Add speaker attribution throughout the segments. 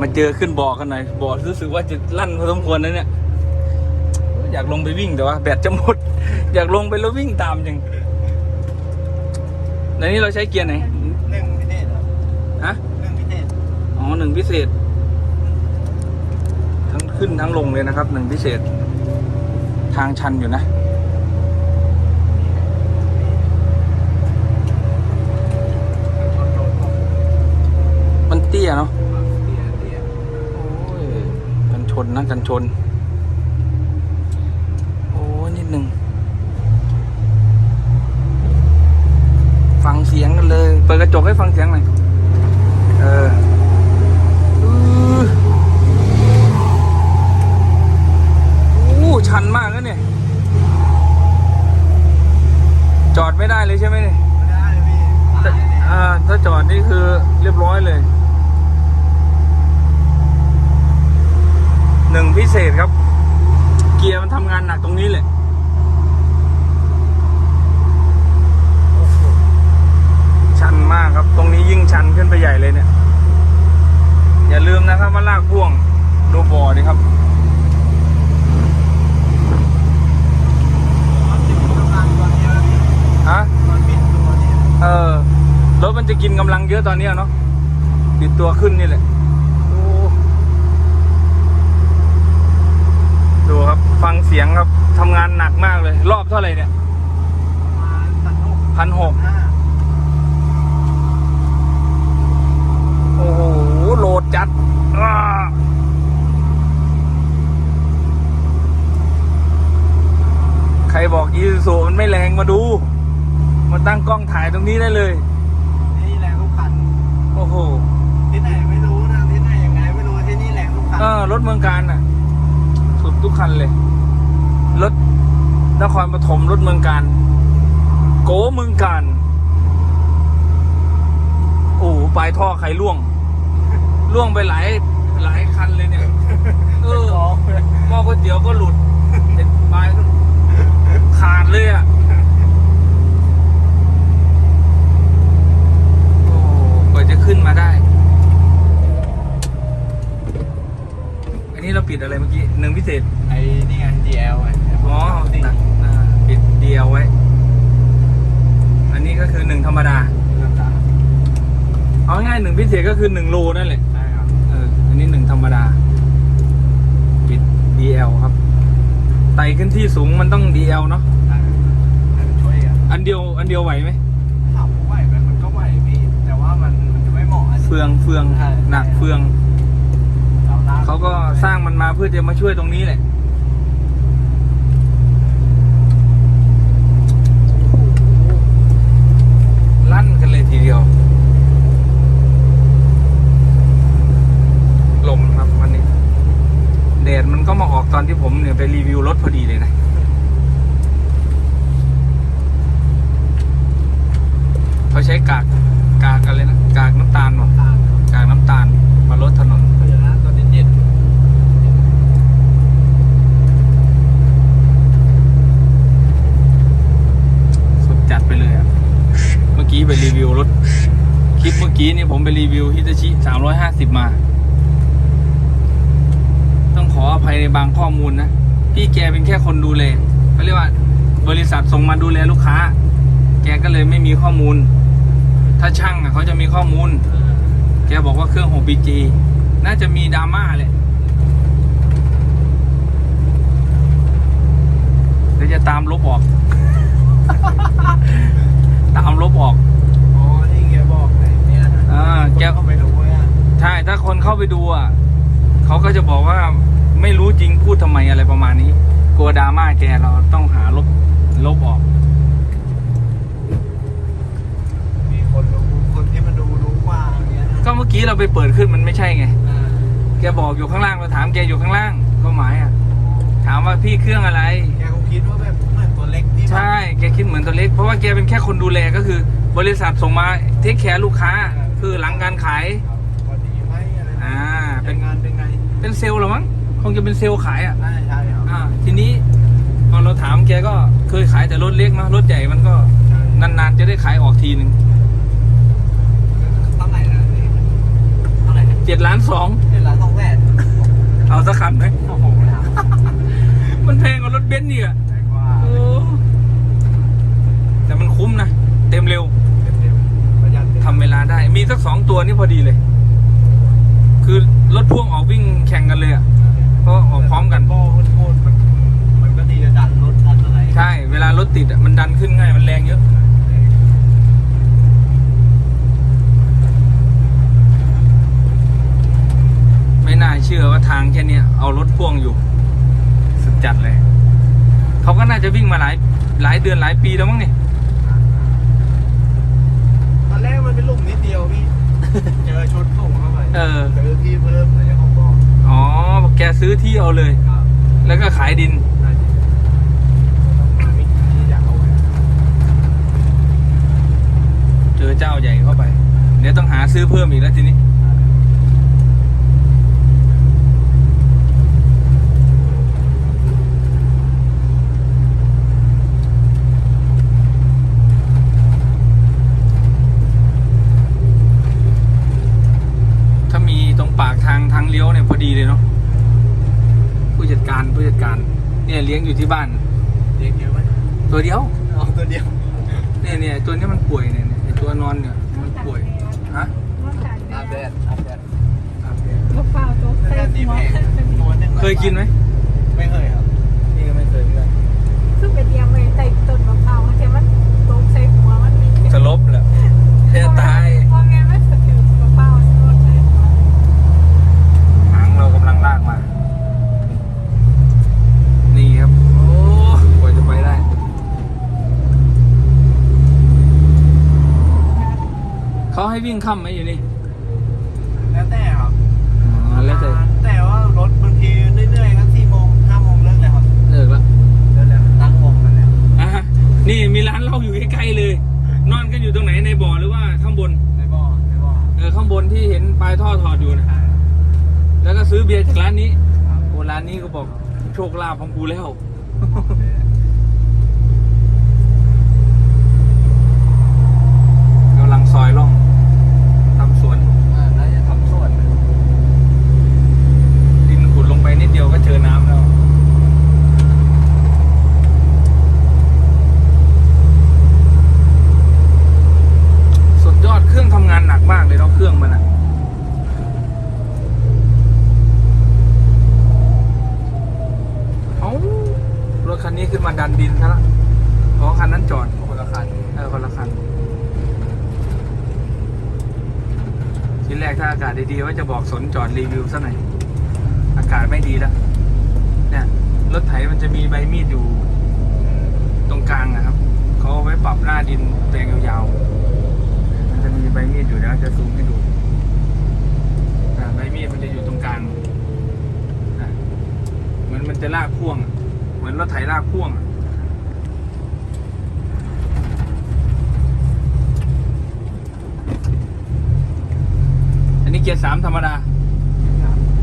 Speaker 1: มาเจอขึ้นบ่อกันหน่อยบ่อรู้สึกว่าจะลั่นพอสมควรนะเนี่ย อยากลงไปวิ่งแต่ว่าแบตจะหมด อยากลงไปแล้ววิ่งตามจังในนี้เราใช้เกียร์ไหน
Speaker 2: เรื่องพิเศษเหรอ
Speaker 1: ฮะ
Speaker 2: เรื่องพิเศษ
Speaker 1: อ๋อหนึ่งพิเศษ ทั้งขึ้นทั้งลงเลยนะครับหนึ่งพิเศษ ทางชันอยู่นะมันเตี้ยเนาะ นนะกันชน โอ้นิดหนึ่ง ฟังเสียงกันเลย เปิดกระจกให้ฟังเสียงหน่อย เอออื้ออู้ชันมากนะเนี่ย จอดไม่ได้เลยใช่ไหมเนี่ย
Speaker 2: ไม่ได้เลยพี่
Speaker 1: ถ้า
Speaker 2: ตายเลย
Speaker 1: อ่าถ้าจอดนี่คือเรียบร้อยเลย หนึ่งพิเศษครับ เกียร์มันทำงานหนักตรงนี้เลยโอ้โหชันมากครับ ตรงนี้ ยิ่งชันขึ้นไปใหญ่เลยเนี่ย อย่าลืมนะครับว่าลากพ่วงดูบ่อดิครับ
Speaker 2: มันติดกำลังตอนนี้แล้วพี่
Speaker 1: ฮะ
Speaker 2: มันบิดตัวนี้
Speaker 1: เออรถมันจะกินกำลังเยอะตอนนี้เนาะบิดตัวขึ้นนี่แหละดูครับฟังเสียงครับทำงานหนักมากเลย รอบเท่าไหร่เนี่ย
Speaker 2: ประมาณพันหก
Speaker 1: พันหก
Speaker 2: ห้า
Speaker 1: โอ้โห โหล ดจัดอ้าใครบอกยีสูมันไม่แรงมาดู มาตั้งกล้องถ่ายตรงนี้ได้เลย
Speaker 2: นี่แรงทุกคัน
Speaker 1: โอ้โห
Speaker 2: ที่ไหนไม่รู้นะที่ไหนยังไงไม่รู้ที่นี่แรงทุกคัน
Speaker 1: เออรถเมืองการน่ะ สุดทุกคันเลย รถนครปฐมรถเมืองการ โกเมืองการโอ้โหปลายท่อใครล่วง ล่วงไปหลายหลายคันเลยเนี่ยเออหม้อก๋วยเตี๋ยวก็หลุดเห็นปลายก็ขาดเลยอะโอ้กว่าจะขึ้นมาได้ อันนี้เราปิดอะไรเมื่อกี้หนึ่งพิเศษ
Speaker 2: ไอ้นี่ไง DL ไง
Speaker 1: อ๋อ
Speaker 2: ติด
Speaker 1: ตัดอ่าปิดเดียวไว้ อันนี้ก็คือหนึ่งธรรมดาเอาง่ายๆหนึ่งพิเศษก็คือหนึ่งโลนั่นแหละ ดา ปิด DL ครับ ไต่ขึ้นที่สูงมันต้อง DL เนาะ
Speaker 2: ใช่ให้มันช่วยกัน
Speaker 1: อันเดียว อันเดียวไหวไหม
Speaker 2: ขับไหวไหมมันก็ไหวพี่แต่ว่ามันมันจะไม่เหมาะอันนี้
Speaker 1: เฟืองเฟือง
Speaker 2: ใช่
Speaker 1: หนักเฟือง
Speaker 2: เราลก
Speaker 1: เขาก็สร้างมันมาเพื่อจะมาช่วยตรงนี้แหละ ลั่นกันเลยทีเดียว ลมครับวันนี้ แดดมันก็มาออกตอนที่ผมเนี่ยไปรีวิวรถพอดีเลยนะ เขาใช้กาก กากอะไรนะ กากน้ำตาลวะ
Speaker 2: ตามครับ
Speaker 1: กากน้ำตาลมาลดถนน
Speaker 2: เดี๋ยวนะตอนเย็น
Speaker 1: สุดจัดไปเลยอะเมื่อกี้ไปรีวิวรถ คลิปเมื่อกี้นี่ผมไปรีวิวฮิตาชิ350 มา ต้องขออภัย ในบางข้อมูลนะ พี่แกเป็นแค่คนดูแลเขาเรียกว่า บริษัทส่งมาดูแลลูกค้า แกก็เลยไม่มีข้อมูล ถ้าช่างอะเขาจะมีข้อมูล แกบอกว่าเครื่อง 6BG น่าจะมีดราม่าแหละเดี๋ยวจะตามลบออก ตามลบออก
Speaker 2: ๆอ๋อนี่แกบอกไอ้เนี่ยนะ
Speaker 1: อ่าแก
Speaker 2: เข้าไปดูว่า
Speaker 1: ใช่ ถ้าคนเข้าไปดูอะเขาก็จะบอกว่า ไม่รู้จริงพูดทำไมอะไรประมาณนี้ กลัวดราม่าแกเราต้องหาลบลบออก
Speaker 2: มีคนรู้คนที่มาดูรู้กว่าอย่างเงี้ยนะ
Speaker 1: ก็เมื่อกี้เราไปเปิดขึ้นมันไม่ใช่ไง
Speaker 2: อ่า
Speaker 1: แกบอกอยู่ข้างล่างเราถามแกอยู่ข้างล่างก็หมายอะ ถามว่าพี่เครื่องอะไร
Speaker 2: แกคงคิดว่าแบบเหมือนตัวเล็กนี่
Speaker 1: ใช่ แกคิดเหมือนตัวเล็ก เพราะว่าแกเป็นแค่คนดูแลก็คือ บริษัทส่งมาเทคแคร์ลูกค้า คือหลังการขาย
Speaker 2: ครับพอดีไหมอะไร
Speaker 1: อ่า
Speaker 2: เป็
Speaker 1: เป็นน
Speaker 2: งานเป็นไง
Speaker 1: เป็นเซลล์เหรอมั้ง คงจะเป็นเซลล์ขายอะ
Speaker 2: ใช่ใช่ครับ
Speaker 1: อ่า ทีนี้พอเราถามแกก็เคยขายแต่รถเล็กเนอะรถใหญ่มันก็
Speaker 2: ใช่
Speaker 1: นานๆจะได้ขายออกทีหนึ่ง
Speaker 2: เท่าไหร่นะนี่เท่าไหร่นะ
Speaker 1: เจ็ดล้านสอง
Speaker 2: เป็นร้านทองแหวน
Speaker 1: เอาสักคันไหม
Speaker 2: โอ้โหนะ
Speaker 1: มันแพงกว่ารถเบนซ์นี่อะ
Speaker 2: แพงกว่า
Speaker 1: โอ้แต่มันคุ้มนะ เต็มเร็ว
Speaker 2: เต็มๆประหยัดเต็ม
Speaker 1: ทำเวลาได้ มีสักสองตัวนี่พอดีเลย คือรถพ่วงออกวิ่งแข่งกันเลยอะ เพราะออกพร้อมกัน
Speaker 2: โป้โคตรมันมันก็ดีจะดันรถดันอะไร
Speaker 1: ใช่ เวลารถติดอะมันดันขึ้นง่าย มันแรงเยอะ ไม่น่าเชื่อว่าทางแค่เนี้ยเอารถพ่วงอยู่ สุดจัดเลย เขาก็น่าจะวิ่งมาหลายหลายเดือนหลายปีแล้วมั้งนี่
Speaker 2: ตอนแรกมันเป็นหลุมนิดเดียวพี่ เจอชนส่งเข้าไป
Speaker 1: เออ
Speaker 2: เจอที่เพิ่มอะไรของบอก
Speaker 1: อ๋อ แกซื้อที่เอาเลย
Speaker 2: ครับ
Speaker 1: แล้วก็ขายดิน
Speaker 2: ได้ดิต้องมีที่อยากเอาไว้
Speaker 1: เจอเจ้าใหญ่เข้าไป เดี๋ยวต้องหาซื้อเพิ่มอีกแล้วทีนี้ ถ้ามีตรงปากทางทางเลี้ยวเนี่ยพอดีเลยเนาะ ผู้จัดการผู้จัดการ เนี่ยเลี้ยงอยู่ที่บ้าน
Speaker 2: เลี้ยงเยอะไหม
Speaker 1: ตัวเดียว
Speaker 2: เอาตัวเดียว
Speaker 1: เนี่ยเนี่ยตัวนี้มันป่วยเนี่ยเนี่ยไอ้ตัวนอนเนี่ยมันป่วยฮะ
Speaker 2: อาบแดดอาบแดด
Speaker 3: ลูกเปล่าตัว
Speaker 2: แล้ว
Speaker 3: เต็
Speaker 2: ก็
Speaker 3: ม
Speaker 2: ดี
Speaker 3: หัว
Speaker 2: แพงตัวหนึ่ง
Speaker 1: เคยกินไหม
Speaker 2: ไม่เคยครับ
Speaker 1: นี่ก็ไม่เคยเหมือนกัน
Speaker 3: ซึ่งเป็นเดียมเลยใส่ต้นมะพร้าวเทียมันตกใส่หัวมันมี
Speaker 1: สลบแหละแค่ตาย
Speaker 3: พอแม่ไม่สะถือมะพร้าวโดนใส่หัว
Speaker 1: หางเรากำลังลากมา นี่ครับ โอ้กว่าจะไปได้ เขา ให้วิ่งค่ำไหมอยู่นี่
Speaker 2: แล้วแต่ครับ
Speaker 1: อ๋อแล้วแต่
Speaker 2: แต่ว่ารถบางทีเรื่อยๆก็สี่โมงห้าโมงเลิกเลยครับ
Speaker 1: เลิกแล้ว
Speaker 2: เลิกแล้วตั้งวงกันแล้ว
Speaker 1: อะนี่มีร้านเหล้าอยู่ใกล้ๆเลย นอนกันอยู่ตรงไหนในบ่อหรือว่าข้างบน
Speaker 2: ในบ่อในบ่อ
Speaker 1: เออข้างบนที่เห็นปลายท่อถอดอยู่นะ
Speaker 2: ใช่
Speaker 1: แล้วก็ซื้อเบียร์จากร้านนี้
Speaker 2: ครับ
Speaker 1: โอ้ร้านนี้ก็บอกโชคลาภของกูแล้วกำลังซอยล่องทำสวน
Speaker 2: อ่าน่าจะทำส่วน
Speaker 1: ดินขุดลงไปนิดเดียวก็เจอน้ำแล้ว สุดยอดเครื่องทำงานหนักมากเลยเนาะเครื่องมันอะเอารถคันนี้ขึ้นมาดันดินซะละเพราะคันนั้นจอด
Speaker 2: คนละคัน
Speaker 1: เออคนละคัน ทีแรกถ้าอากาศ ดีๆว่าจะบอกสนจอดรีวิวซะหน่อยอากาศไม่ดีแล้วเนี่ยรถไถมันจะมีใบมีดอยู่ตรงกลางนะครับเขาไว้ปรับหน้าดินแปลงยาวๆมันจะมีใบมีดอยู่แล้วจะซูมให้ดูอ่ใบมีดมันจะอยู่ตรงกลางเหมือนมันจะลากพ่วง เหมือนรถไถลากพ่วงอะ อันนี้เกียร์สามธรรมดา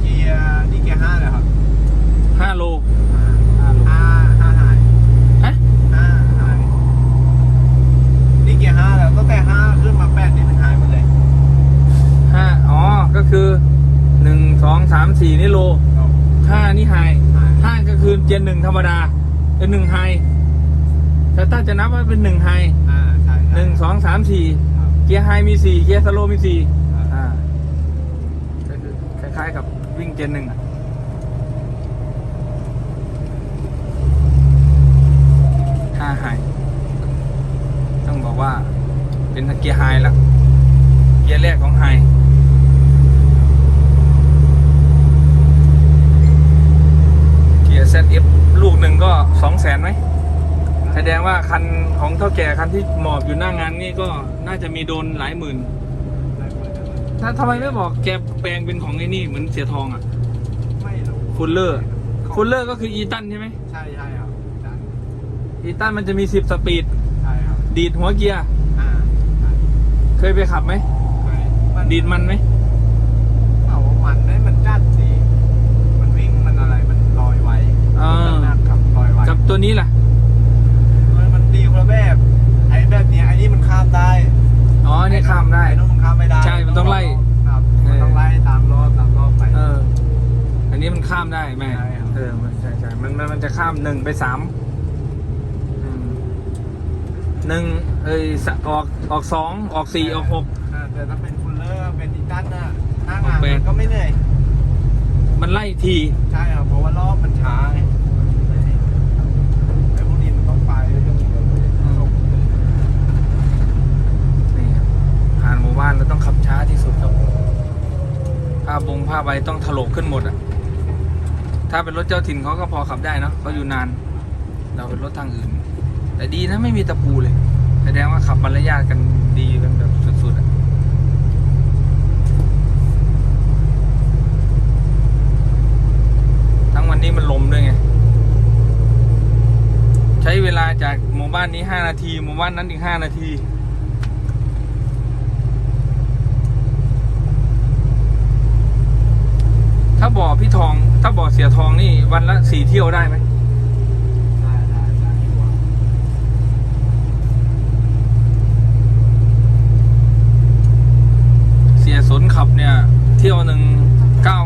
Speaker 2: เกียร์นี่เกียร์ห้าเลยครับ
Speaker 1: ห้าโล
Speaker 2: ห้า
Speaker 1: ห้าโล
Speaker 2: ห้าหาย
Speaker 1: ฮะ
Speaker 2: ห้าหายนี่เกียร์ห้าแล้วตั้งแต่ห้าขึ้นมาแปดนี่เป็นหายหมดเลย
Speaker 1: ห้าอ๋อก็คือหนึ่งสองสามสี่นี่โลห้านี่ไฮ
Speaker 2: หาย
Speaker 1: ห้าก็คือเกียร์หนึ่งธรรมดาเป็นหนึ่งไฮแต่ถ้าจะนับว่าเป็นหนึ่งไฮ
Speaker 2: อ่าใช่ใช่
Speaker 1: หนึ่งสองสามสี่
Speaker 2: ครับ
Speaker 1: เกียร์ไฮมีสี่เกียร์สโลว์มีสี่
Speaker 2: ครับ
Speaker 1: อ่าก็คือค ล้ายๆกับวิ่งเกียร์หนึ่งอะห้าไฮต้องบอกว่าเป็นเกียร์ไฮแล้วเกียร์แรกของไฮเกียร์ ZF ลูกหนึ่งก็สองแสนไหมแสดงว่าคันของเท่าแก่คันที่หมอบอยู่หน้างานนี่ก็น่าจะมีโดนหลายหมื่น ถ้าทำไมไม่บอกแกแปลงเป็นของไอ้นี่เหมือนเสียทองอะ
Speaker 2: ไม่รู้
Speaker 1: ฟูลเลอร์ฟูลเลอร์ก็คืออีตันใช่ไหม
Speaker 2: ใช่ใช่ครับใช่
Speaker 1: อีตันมันจะมี10สปีด
Speaker 2: ใช่ครับ
Speaker 1: ดีดหัวเกียร์
Speaker 2: อ่าใช่
Speaker 1: เคยไปขับไหม
Speaker 2: มัน
Speaker 1: ดีดมันไหม
Speaker 2: เอามันได้มันจัดดีมันวิ่งมันอะไรมันลอยไว้
Speaker 1: เออ
Speaker 2: หนักกับลอยไว้
Speaker 1: กับตัวนี้ล่ะ
Speaker 2: มันมันดีคนละแบบไอ้แบบเนี้ยไอ้นี่มันข้ามได้
Speaker 1: อ๋อ นี่ข้ามได้
Speaker 2: ไอ้นู้นมันข้ามไม่ได้
Speaker 1: ใช่มันต้องไล่
Speaker 2: ครับ
Speaker 1: เออ
Speaker 2: มันต้องไล่ตามรถ
Speaker 1: ไม่
Speaker 2: ใช่ครับ
Speaker 1: เออมันใช่ใช่ มันมันมันจะข้ามหนึ่งไปสามอืมหนึ่งเอ้ยสะออกออกสองออกสี่ออกหก
Speaker 2: อ่าแต่ถ้าเป็นฟูลเลอร์เป็นอีตันน่ะหน้างาน
Speaker 1: ออกแบบ
Speaker 2: มันก็ไม่เหนื่อย
Speaker 1: มันไล่ที
Speaker 2: ใช่ครับเพราะว่ารอบมันช้าไงไอ้พวกนี้มันต้องไปเรื่องเดียวเลยส่งเลย
Speaker 1: นี่ครับผ่านหมู่บ้านแล้วต้องขับช้าที่สุดครับผ้าบงผ้าใบต้องถลกขึ้นหมดอะ ถ้าเป็นรถเจ้าถิ่นเขาก็พอขับได้เนาะเขาอยู่นาน เราเป็นรถทางอื่น แต่ดีนะไม่มีตะปูเลย แสดงว่าขับมารยาทกันดีกันแบบสุดๆอะทั้งวันนี้มันลมด้วยไง ใช้เวลาจากหมู่บ้านนี้ห้านาที หมู่บ้านนั้นอีกห้านาที ถ้าบ่อพี่ทอง ถ้าบ่อเสียทองนี่วันละสี่เที่ยวได้ไหม
Speaker 2: ได้ได้
Speaker 1: เสียสนขับเนี่ย เที่ยวหนึ่งเก้า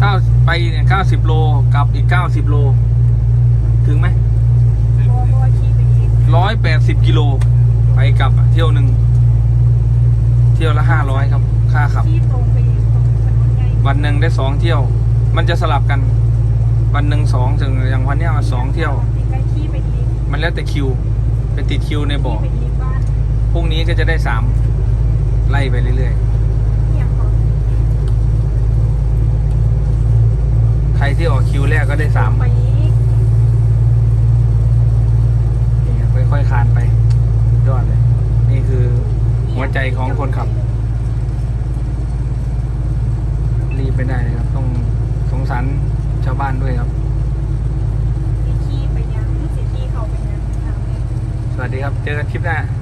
Speaker 1: เก้าไปเนี่ยเก้าสิบโลกลับอีกเก้าสิบโล ถึงไหม
Speaker 3: ร้อ
Speaker 1: ยแปดสิบกิโล ไปกลับเที่ยวหนึ่ง เที่ยวละห้าร้อยครับ ค่าขับ
Speaker 3: ขี่ตรงไป
Speaker 1: วันหนึ่งได้สองเที่ยว มันจะสลับกัน วันหนึ่งสองถึงอย่างวันเนี้ยมาสองเที่ยว
Speaker 3: ที่ใกล้ขี่ไปเอง
Speaker 1: มันแล้วแต่คิว เป็นติดคิวในบ่อ
Speaker 3: ขี่ไปเองบ้าน
Speaker 1: พรุ่งนี้ก็จะได้สามไล่ไปเรื่อย
Speaker 3: เนี่ยก่อน
Speaker 1: ๆ ใครที่ออกคิวแรกก็ได้สาม
Speaker 3: ไปอีก
Speaker 1: นี่ครับค่อยๆคลานไปสุดยอดเลย นี่คือหัวใจของคนขับรีบ ไม่ได้เลยครับ ต้องสงสารชาวบ้านด้วยครับ
Speaker 3: สิขี่ไปยังสิขี่เขาไปยังทางนี้
Speaker 1: สวัสดีครับ เจอกันคลิปหน้า
Speaker 3: ค